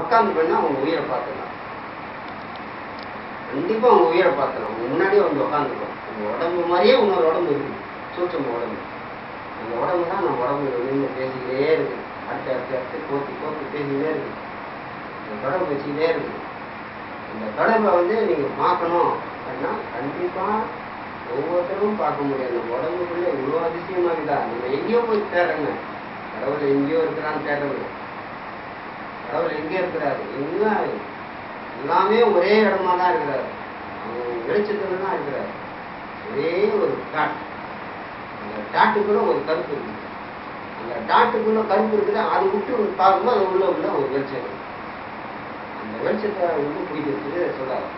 உட்காந்து பண்ணா அவங்க உயிரை பார்த்துக்கலாம். கண்டிப்பா அவங்க உயிரை பார்த்துக்கலாம். அவங்க முன்னாடியே வந்து உட்காந்துக்கும் உங்க உடம்பு மாதிரியே இன்னொரு உடம்பு இருக்கு. சூட்சம் உடம்பு. அந்த உடம்பு தான் நம்ம உடம்பு நின்று பேசிக்கிட்டே இருக்கு. அடுத்து அடுத்து அடுத்து கோத்து கோத்து பேசிக்கிட்டே இருக்கு. இந்த தொடர்பு வச்சுக்கிட்டே இருக்கு. இந்த தொடர்பை வந்து நீங்க பார்க்கணும் அப்படின்னா கண்டிப்பா ஒவ்வொருத்தரும் பார்க்க முடியாது. நம்ம உடம்புக்குள்ள இவ்வளோ அதிசயமா இருக்குதா நம்ம எங்கேயோ போய் தேடுறங்க. கடவுள் எங்கேயோ இருக்கிறான்னு தேடுறது அவர் எங்கே இருக்கிறாரு? என்ன எல்லாமே ஒரே இடமா தான் இருக்கிறார். அவர் வெளிச்சத்துல தான் இருக்கிறார். ஒரே ஒரு டாட். அந்த டாட்டுக்குள்ள ஒரு கருப்பு இருக்கு. அந்த டாட்டுக்குள்ள கருப்பு இருக்குது. அது விட்டு பார்க்கும்போது அது உள்ள உள்ள ஒரு வெளிச்சம் அந்த வெளிச்சத்தை வந்து பிடிக்கிறதுக்கு சொல்றாரு.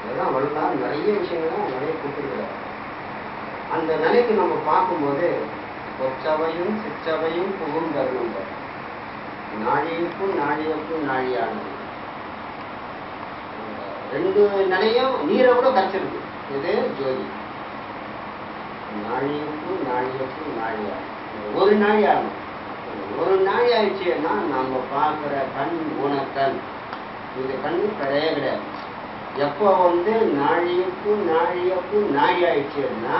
அதெல்லாம் வள்ளலார் நிறைய விஷயங்களை நிறைய கொடுத்துருக்கிறார். அந்த நிலைக்கு நம்ம பார்க்கும்போது பொற்சபையும் சிச்சவையும் புகும் தருணம் நாழியுக்கும் நாழியக்கும் நாழியானது ரெண்டு நிலையும் நீரை கூட கரைச்சிருக்கு. இது ஜோதி. நாழியுக்கும் நாழியக்கும் நாழியாகும் ஒரு நாழி ஆகணும் ஒரு நாழி ஆயிடுச்சுன்னா நம்ம பார்க்குற கண் ஊனக்கண் இந்த கண் கிடையவே கிடையாது. எப்போ வந்து நாழியக்கும் நாழியக்கும் நாழி ஆயிடுச்சுன்னா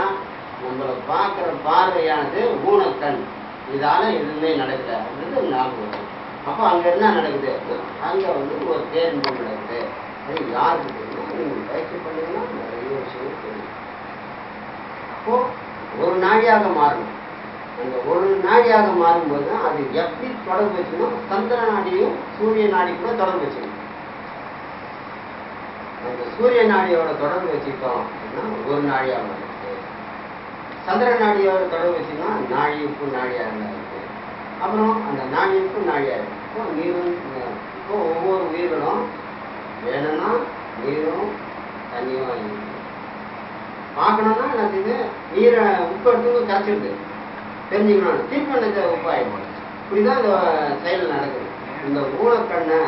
நம்மளை பார்க்குற பார்வையானது ஊனக்கண் இதால எதுவுமே நடக்கல. அப்படின்றது ஞாபகம் அப்போ அங்க என்ன நடக்குது. அங்க வந்து ஒரு தேர்ந்து நடக்குது அது யாருக்கு தெரியும் நீங்க பயிற்சி பண்ணீங்கன்னா நிறைய விஷயம் தெரியும். அப்போ ஒரு நாழியாக மாறணும். அந்த ஒரு நாழியாக மாறும்போது தான் அது எப்படி தொடர்பு வச்சுக்கணும் சந்திர நாடியும் சூரிய நாடி கூட தொடர்பு வச்சுக்கணும். அந்த சூரிய நாடியோட தொடர்பு வச்சுக்கிட்டோம் அப்படின்னா ஒரு நாழியாக மாறிடுது. சந்திர நாடியோட தொடர்பு வச்சுக்கணும் ஒரு நாடியாக இருக்கு அப்புறம் அந்த நாழியுப்பு நாழியாக இப்போ நீரும் இப்போ ஒவ்வொரு உயிர்களும் வேணும்னா நீரும் தண்ணியும் இருக்கு பார்க்கணும்னா எனக்கு நீரை உப்பு எடுத்து கரைச்சிடுது தெரிஞ்சுக்கணும் திருப்பி எனக்கு உப்பு இப்படிதான் இந்த செயல் நடக்குது. இந்த ஊனக்கண்ணை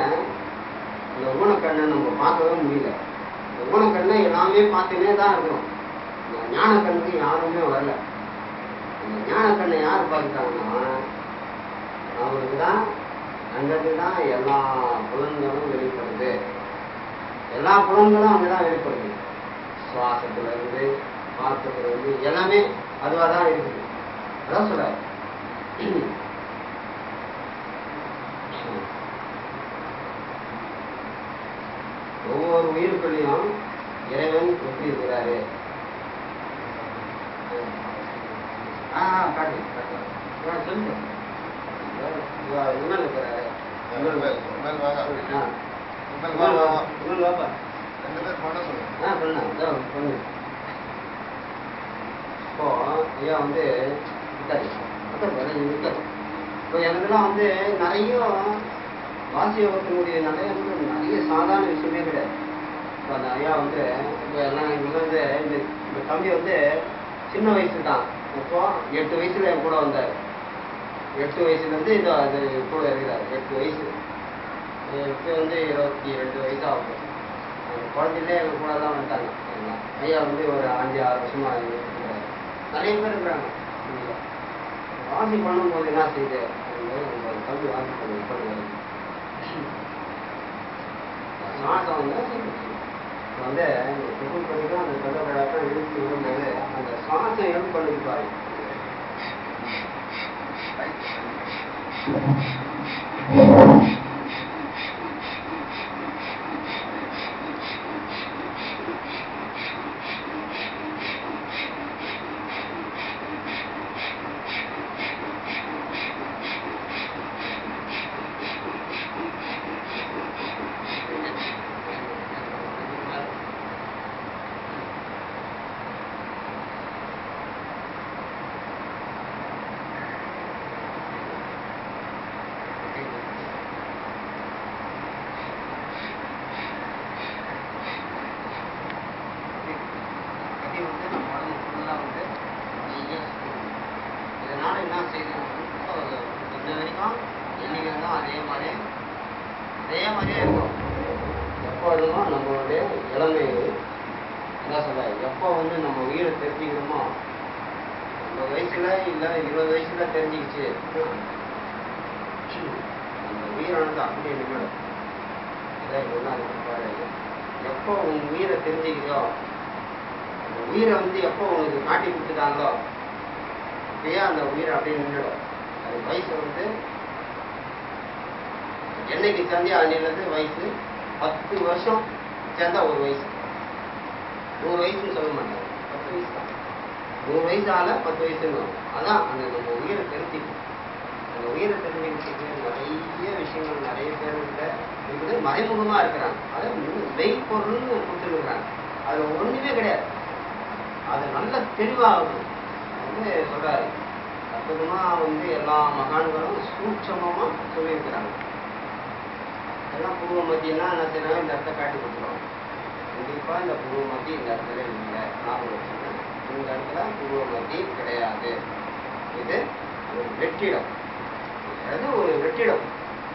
இந்த ஊனக்கண்ணை நம்ம பார்க்கவே முடியல. இந்த ஊனக்கண்ணை எல்லாமே பார்த்துனே தான் இருக்கிறோம். இந்த ஞானக்கண்ணுக்கு யாருமே வரல. இந்த ஞானக்கண்ணை யார் பார்த்துட்டாங்கன்னா அவருக்கு தான் அங்கிருந்து தான் எல்லா புலன்களும் வெளிப்படுது. எல்லா புலன்களும் அங்கே தான் வெளிப்படுது. சுவாசத்துல இருந்து இருந்து எல்லாமே அதுவாக தான் இருக்குது. அதான் சொல்கிறார் ஒவ்வொரு உயிருக்குள்ளேயும் இறைவன் எப்படி இருக்கிறாரு ஆ காட்டு காட்டு. சொல்லுங்க. இவன் இருக்கிறாரு இப்போ ஐயா வந்து இப்போ எனக்குலாம் வந்து நிறைய வாசியோகத்தினுடைய நிறைய வந்து நிறைய சாதாரண விஷயமே கிடையாது இப்போ அந்த ஐயா வந்து இப்போ எல்லாம் இவங்க வந்து இந்த தம்பி வந்து சின்ன வயசு தான் இப்போ எட்டு வயசுல என் கூட வந்தார். எட்டு வயசுலேருந்து இந்த அது கூட இருக்கிறார் எட்டு வயசு. இப்போ வந்து இருபத்தி ரெண்டு வயசு ஆகும் குழந்தையிலே எங்கள் கூட தான் வந்துட்டாங்க எல்லாம். ஐயா வந்து ஒரு அஞ்சு ஆறு வருஷமாக இருக்கிறாரு நிறைய பேர் இருக்கிறாங்க. வாசி பண்ணும்போது என்ன செய்யுது அப்படிங்கிறது தம்பி வாசி பண்ணி பண்ணுவாரு சுவாசம் வந்து வந்து இந்த புகழ் அந்த சொல்லப்படாத இழுத்து விடும்போது அந்த சுவாசம் எப்படி பண்ணிருப்பாரு? பாருங்க அது வந்து நம்ம உடம்பு ஃபுல்லாக வந்து நிறைய சுத்தம். இதனால என்ன செய்யுது இன்ன வரைக்கும் என்னைக்கு இருந்தோம் அதே மாதிரி அதே மாதிரியே இருக்கும் எப்பொழுதும் நம்மளுடைய இளமை என்ன சொல்ல எப்போ வந்து நம்ம உயிரை தெரிஞ்சுக்கிறோமோ நம்ம வயசுல இல்லை இருபது வயசுல தெரிஞ்சுக்கிச்சு. அந்த உயிரானது அப்படியே நிமிடம் இதான் பாரு. எப்போ உன் உயிரை தெரிஞ்சுக்கிறியோ அந்த உயிரை வந்து எப்போ உனக்கு காட்டி கொடுத்துட்டாங்களோ அப்படியே அந்த உயிரை அப்படியே நின்றுடும். அது வயசு வந்து என்னைக்கு சேர்ந்தே அன்னையிலேருந்து வயசு? பத்து வருஷம். சேர்ந்தா ஒரு வயசு. நூறு வயசுன்னு சொல்ல மாட்டாங்க. பத்து வயசு தான். நூறு வயசு பத்து வயசுன்னு அதான் அந்த நம்ம உயிரை தெரிஞ்சுக்கணும். அந்த உயிரை தெரிஞ்சுக்கிட்டு நிறைய விஷயங்கள் நிறைய பேர்கிட்ட இருக்குது. மறைமுகமா இருக்கிறாங்க. அதை மெய்ப்பொருள்னு கொடுத்துருக்குறாங்க. அதில் ஒண்ணுமே கிடையாது. அது நல்ல தெளிவாகும். வந்து சொல்றாரு. அற்புதமா வந்து எல்லா மகான்களும் சூட்சமமா சொல்லியிருக்கிறாங்க. எல்லாம் பூர்வ மத்தியம்னா என்ன இந்த இடத்த காட்டி கொடுத்துருவோம் கண்டிப்பாக இந்த பூர்வ மத்தி இந்த இடத்துல இல்லை. ஞாபகம் வச்சுக்கோங்க. இந்த இடத்துல பூர்வ மத்தி கிடையாது. இது ஒரு வெற்றிடம். அது ஒரு வெற்றிடம்.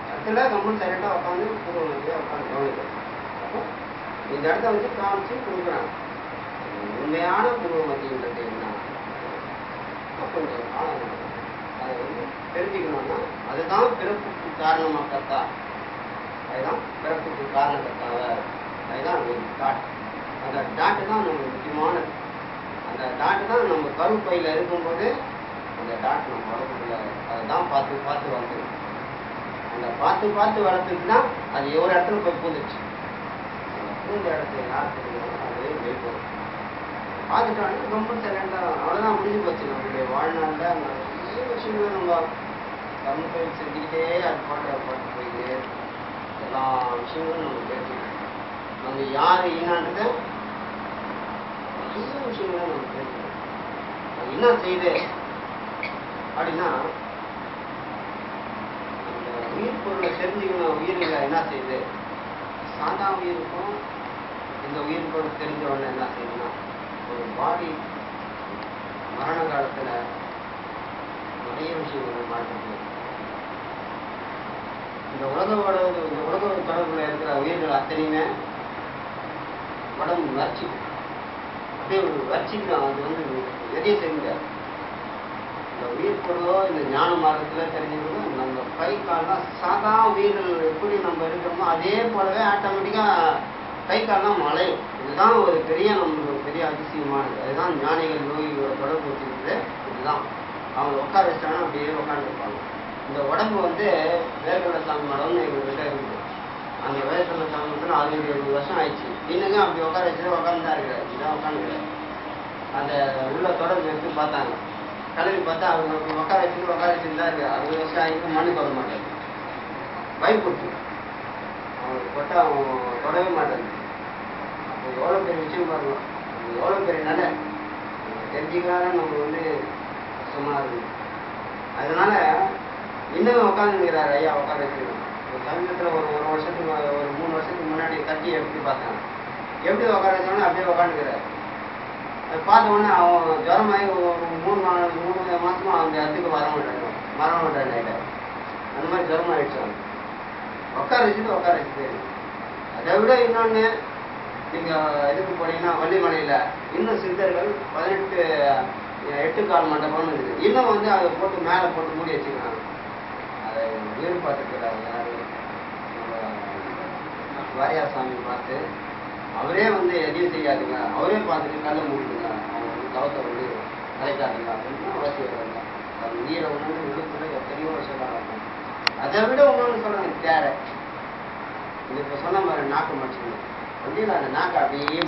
இடத்துல கம்பன் சைலண்டா உட்காந்து பூர்வ மத்தியாக உட்காந்து கவனிக்கணும். அப்போ இந்த இடத்த வந்து காமிச்சு கொடுக்குறாங்க. உண்மையான பூர்வ மத்தின்றது என்ன? கொஞ்சம் அதை வந்து தெரிஞ்சுக்கணும்னா அதுதான் பிறப்புக்கு காரணமாக்கத்தா அதுதான் பிறப்புக்கு காரணக்கத்தாவ அதுதான் ஒரு டாட் அந்த டாட்டு தான் நம்ம முக்கியமானது. அந்த டாட்டு தான் நம்ம கருப்பையில் இருக்கும்போது அந்த டாட் நம்ம உடம்புக்குள்ள அதை தான் பார்த்து பார்த்து வளர்த்துக்கணும் அந்த பார்த்து பார்த்து வளர்த்துக்கு தான் அது ஒரு இடத்துல போய் பூந்துச்சு அந்த பூந்த இடத்துல யார் அதே அது வெளிப்படும் பார்த்துட்டாலும் ரொம்ப சைலண்டாக அவ்வளோதான் முடிஞ்சு போச்சு. நம்மளுடைய வாழ்நாளில் நிறைய விஷயங்கள் நம்ம கர்மத்தை செஞ்சுக்கிட்டே அது பாட்டு அது பாட்டு போயிட்டு எல்லா விஷயங்களும் நம்ம தெரிஞ்சுக்கணும் நம்ம யார் என்னான்றத நிறைய விஷயங்கள் நம்ம தெரிஞ்சுக்கணும் அது என்ன செய்யுது அப்படின்னா அந்த உயிர் பொருளை தெரிஞ்சுக்கணும் உயிரில் என்ன செய்யுது? சாதா உயிருக்கும் இந்த உயிர் பொருள் தெரிஞ்ச உடனே என்ன செய்யுதுன்னா ஒரு பாடி மரண காலத்துல நிறைய விஷயங்கள் மாற்றம் இந்த உலகோட இந்த உலக தொடர்புல இருக்கிற உயிர்கள் அத்தனையுமே உடம்பு வறட்சிக்கும் அப்படியே ஒரு வறட்சிக்கும் அது வந்து எதையும் தெரிஞ்சார். இந்த உயிர் பொருளோ இந்த ஞான மார்க்கத்துல தெரிஞ்சுக்கணும். நம்ம கை கால்லாம் சாதா உயிர்கள் எப்படி நம்ம இருக்கிறோமோ அதே போலவே ஆட்டோமேட்டிக்கா கை கால்லாம் மலையும் இதுதான் ஒரு பெரிய நம்மளுக்கு ஒரு பெரிய அதிசயமானது. அதுதான் ஞானிகள் நோய்களோட தொடர்பு வச்சிருக்குது இதுதான். அவங்க உட்கார வச்சாங்கன்னா அப்படியே உட்காந்துருப்பாங்க இந்த உடம்பு வந்து வேர்கொண்ட சாமி மடம்னு எங்ககிட்ட இருக்குது. அந்த வேர்கொண்ட சாமி மட்டும் ஆறு எழுபது வருஷம் ஆயிடுச்சு. இன்னுங்க அப்படி உட்கார வச்சுட்டு உட்காந்து தான் இருக்கிறாரு. இதான் அந்த உள்ள தொடர்பு எடுத்து பார்த்தாங்க. கழுவி பார்த்தா அவங்க அப்படி உட்கார வச்சுட்டு உட்கார வச்சுட்டு தான் இருக்கு அறுபது வருஷம் ஆகிட்டு மண்ணுக்கு வர மாட்டாங்க பயப்படுத்து அவனுக்கு போட்டால் அவன் தொடவே மாட்டாங்க அப்போ எவ்வளோ பெரிய விஷயம் பாருங்க. எவ்வளோ பெரிய நிலை தெரிஞ்சுக்காத நம்ம வந்து கஷ்டமாக இருக்குது அதனால இன்னும் உட்காந்துருக்கிறார் ஐயா உட்கார ஒரு சமீபத்தில் ஒரு ஒரு வருஷத்துக்கு ஒரு மூணு வருஷத்துக்கு முன்னாடி தட்டி எப்படி பார்த்தாங்க எப்படி உட்கார வச்சோன்னா அப்படியே உட்காந்துக்கிறார் பார்த்த உடனே அவன் ஜுரமாகி ஒரு மூணு மா மூணு மாதமும் அந்த இடத்துக்கு வர மாட்டாங்க வர மாட்டாங்க அந்த மாதிரி ஜுரமாயிடுச்சு அவனுக்கு உட்கார வச்சுட்டு உட்கார வச்சுட்டு அதை விட இன்னொன்று நீங்கள் இதுக்கு போனீங்கன்னா வள்ளிமலையில் இன்னும் சித்தர்கள் பதினெட்டு எட்டு கால் மண்டபம்னு இருக்குது. இன்னும் வந்து அதை போட்டு மேலே போட்டு மூடி வச்சுக்கிறாங்க. அதை வீடு யாரு சாமி பார்த்து அவரே வந்து எதையும் செய்யாதுங்க அவரே பார்த்துட்டு கல்லை மூடிடுங்க. அவங்க வந்து தவத்தை வந்து கலைக்காதுங்க அப்படின்னு அவசியம் அது நீரை உணர்ந்து உள்ளுக்குள்ள எத்தனையோ வருஷம் இருக்கும் அதை விட இன்னொன்று சொன்னாங்க தேரை இது இப்போ சொன்ன மாதிரி நாக்கு மடிச்சுக்கணும். வந்து அந்த நாக்கு அப்படியே